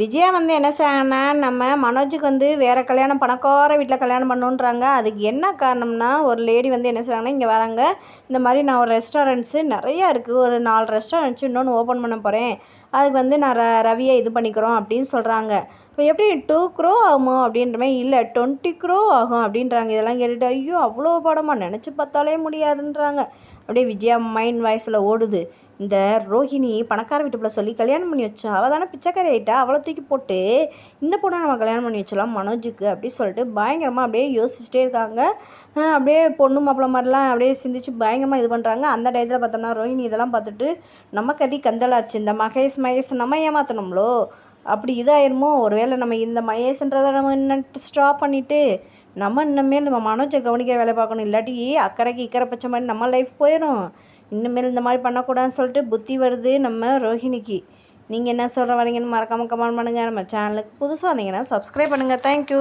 விஜயா வந்து என்ன செய்றாங்கன்னா நம்ம மனோஜுக்கு வந்து வேறு கல்யாணம் பணக்கார வீட்டில் கல்யாணம் பண்ணுன்றாங்க. அதுக்கு என்ன காரணம்னா ஒரு லேடி வந்து என்ன செய்கிறாங்கன்னா இங்கே வராங்க. இந்த மாதிரி நான் ஒரு ரெஸ்டாரண்ட்ஸு நிறையா இருக்குது ஒரு நாலு ரெஸ்டாரண்ட்ஸ் இன்னொன்று ஓப்பன் பண்ண போகிறேன் அதுக்கு வந்து நான் ர ரவியை இது பண்ணிக்கிறோம் அப்படின்னு சொல்கிறாங்க இப்போ எப்படி டூ க்ரோ ஆகுமோ அப்படின்ற மாதிரி இல்லை. டுவெண்ட்டி க்ரோ ஆகும் அப்படின்றாங்க. இதெல்லாம் கேட்டுட்டு ஐயோ அவ்வளோ படமாக நினச்சி பார்த்தாலே முடியாதுன்றாங்க. அப்படியே விஜயா மைண்ட் வாய்ஸில் ஓடுது. இந்த ரோஹிணி பணக்கார வீட்டுப்பில் சொல்லி கல்யாணம் பண்ணி வச்சா அவள் தானே பிச்சைக்காரி ஆகிட்டா அவளை தூக்கி போட்டு இந்த பொண்ணை நம்ம கல்யாணம் பண்ணி வச்சலாம் மனோஜுக்கு அப்படி சொல்லிட்டு பயங்கரமாக அப்படியே யோசிச்சுட்டே இருக்காங்க. அப்படியே பொண்ணு மாப்பிள்ள மாதிரிலாம் அப்படியே சிந்திச்சு பயங்கரமாக இது பண்ணுறாங்க அந்த டயத்தில் பார்த்தோம்னா ரோஹிணி இதெல்லாம் பார்த்துட்டு நம்ம கதி கந்தலாச்சு இந்த மகேஷ் மகேஷ் நம்ம ஏமாற்றணும்ளோ அப்படி இதாயிருமோ? ஒருவேளை நம்ம இந்த மகேஷ்ன்றதை நம்ம இன்னும் ஸ்டாப் பண்ணிவிட்டு நம்ம இனிமேல் நம்ம மனோஜை கவனிக்கிற வேலை பார்க்கணும் இல்லாட்டி அக்கறைக்கு இக்கறை பச்சை மாதிரி நம்ம லைஃப் போயிடும் இனிமேல் இந்த மாதிரி பண்ணக்கூடாதுன்னு சொல்லிட்டு புத்தி வருது நம்ம ரோஹிணிக்கு. நீங்கள் என்ன சொல்கிற வரீங்கன்னு மறக்காமல் கமெண்ட் பண்ணுங்கள் நம்ம சேனலுக்கு புதுசாக வந்தீங்கன்னா சப்ஸ்கிரைப் பண்ணுங்கள் தேங்க்யூ